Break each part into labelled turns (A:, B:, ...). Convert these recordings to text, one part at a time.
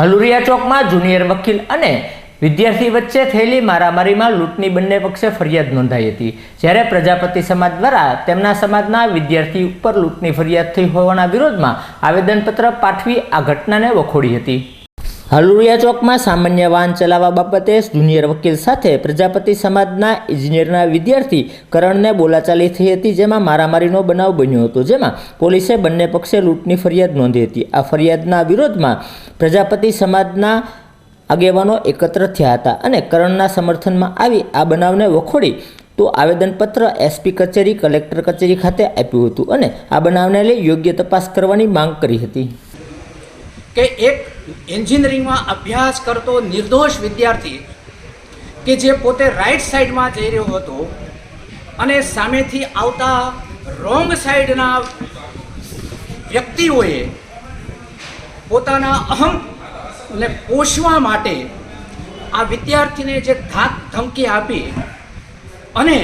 A: હલુરિયા ચોકમાં જુનિયર વકીલ અને વિદ્યાર્થી વચ્ચે થયેલી મારામારીમાં લૂંટની બંને પક્ષે ફરિયાદ નોંધાઈ હતી. જ્યારે પ્રજાપતિ સમાજ દ્વારા તેમના સમાજના વિદ્યાર્થી ઉપર લૂંટની ફરિયાદ થઈ હોવાના વિરોધમાં આવેદનપત્ર પાઠવી આ ઘટનાને વખોડી હતી. હલુરિયા ચોકમાં સામાન્ય વાહન ચલાવવા બાબતે જુનિયર વકીલ સાથે પ્રજાપતિ સમાજના ઇજનેરના વિદ્યાર્થી કરણને બોલાચાલી થઈ હતી, જેમાં મારામારીનો બનાવ બન્યો હતો, જેમાં પોલીસે બંને પક્ષે લૂંટની ફરિયાદ નોંધી હતી. આ ફરિયાદના વિરોધમાં પ્રજાપતિ સમાજના આગેવાનો એકત્ર થયા હતા અને કરણના સમર્થનમાં આવી આ બનાવને વખોડી તો આવેદનપત્ર એસપી કચેરી, કલેક્ટર કચેરી ખાતે આપ્યું હતું અને આ બનાવને લઈ યોગ્ય તપાસ કરવાની માંગ કરી હતી.
B: કે એક એન્જિનિયરિંગમાં અભ્યાસ કરતો નિર્દોષ વિદ્યાર્થી કે જે પોતે રાઈટ સાઈડમાં જઈ રહ્યો હતો અને સામેથી આવતા રોંગ સાઈડના વ્યક્તિઓએ પોતાના અહમને પોષવા માટે આ વિદ્યાર્થીને જે ધાક ધમકી આપી અને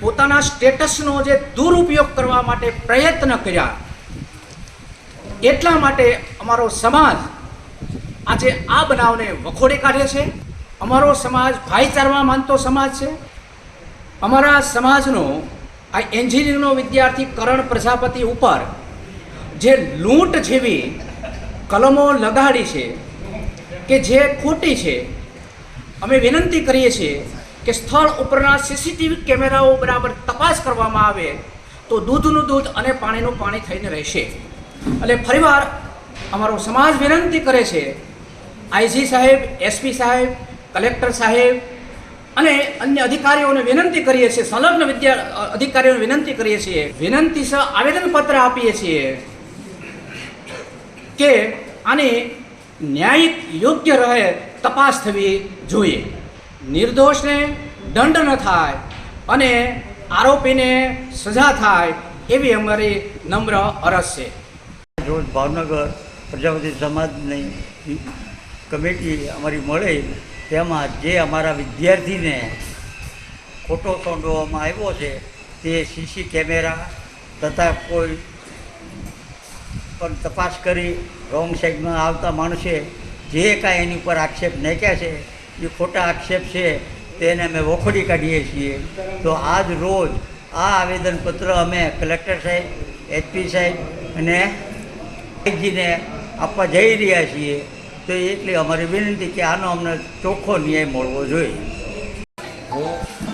B: પોતાના સ્ટેટસનો જે દુરુપયોગ કરવા માટે પ્રયત્ન કર્યા એટલા માટે અમારો સમાજ આજે આ બનાવને વખોડે કાઢે છે. અમારો સમાજ ભાઈચારવા માનતો સમાજ છે. અમારા સમાજનો આ એન્જિનિયરનો વિદ્યાર્થી કરણ પ્રજાપતિ ઉપર જે લૂંટ જેવી કલમો લગાડી છે કે જે ખોટી છે, અમે વિનંતી કરીએ છીએ કે સ્થળ ઉપરના સીસીટીવી કેમેરાઓ બરાબર તપાસ કરવામાં આવે તો દૂધનું દૂધ અને પાણીનું પાણી થઈને રહેશે. એટલે ફરીવાર અમારો સમાજ વિનંતી કરે છે, આઈજી સાહેબ, એસપી સાહેબ, કલેક્ટર સાહેબ અને અન્ય અધિકારીઓને વિનંતી કરીએ છીએ, સંલગ્ન વિદ્યા, અધિકારીઓને વિનંતી કરીએ છીએ, વિનંતી સહ આવેદનપત્ર આપીએ છીએ કે આની ન્યાયિક યોગ્ય રહે તપાસ થવી જોઈએ. નિર્દોષને દંડ ન થાય અને આરોપીને સજા થાય એવી અમારી નમ્ર અરજ છે.
C: રોજ ભાવનગર પ્રજાપતિ સમાજની કમિટી અમારી મળે તેમાં જે અમારા વિદ્યાર્થીને ખોટો સોંડવામાં આવ્યો છે તે સીસી કેમેરા તથા કોઈ પણ તપાસ કરી રોંગ સાઈડમાં આવતા માણસે જે કાંઈ એની ઉપર આક્ષેપ નાખ્યા છે, એ ખોટા આક્ષેપ છે, તેને અમે વખોડી કાઢીએ છીએ. તો આજ રોજ આ આવેદનપત્ર અમે કલેક્ટર સાહેબ, એચપી સાહેબ અને જીને આપવા જઈ રહ્યા છીએ, તો એટલી અમારી વિનંતી કે આનો અમને ચોખ્ખો ન્યાય મળવો જોઈએ.
D: હું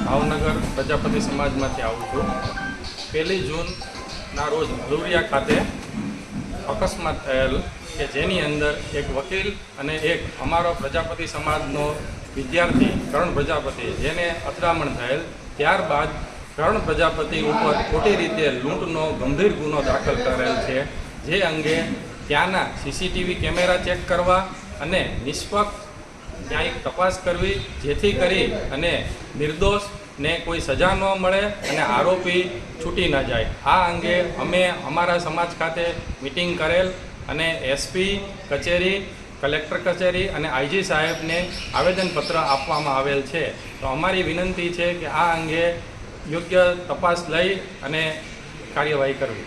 D: ભાવનગર પ્રજાપતિ સમાજમાંથી આવું છું. પહેલી જૂનના રોજ ભલુરિયા ખાતે અકસ્માત થયેલ કે જેની અંદર એક વકીલ અને એક અમારો પ્રજાપતિ સમાજનો વિદ્યાર્થી કરણ પ્રજાપતિ, જેને અથડામણ થયેલ. ત્યારબાદ કરણ પ્રજાપતિ ઉપર ખોટી રીતે લૂંટનો ગંભીર ગુનો દાખલ કરેલ છે. જે અંગે ત્યાંના સીસીટીવી કેમેરા ચેક કરવા અને નિષ્પક્ષ ન્યાયિક તપાસ કરવી, જેથી કરી અને નિર્દોષ ને કોઈ સજા ન મળે અને આરોપી છૂટી ન જાય. આ અંગે અમે અમારા સમાજ ખાતે મિટિંગ કરેલ અને એસપી કચેરી, કલેક્ટર કચેરી અને આઈજી સાહેબને આવેદનપત્ર આપવામાં આવેલ છે. તો અમારી વિનંતી છે કે આ અંગે યોગ્ય તપાસ લઈ અને કાર્યવાહી કરવી.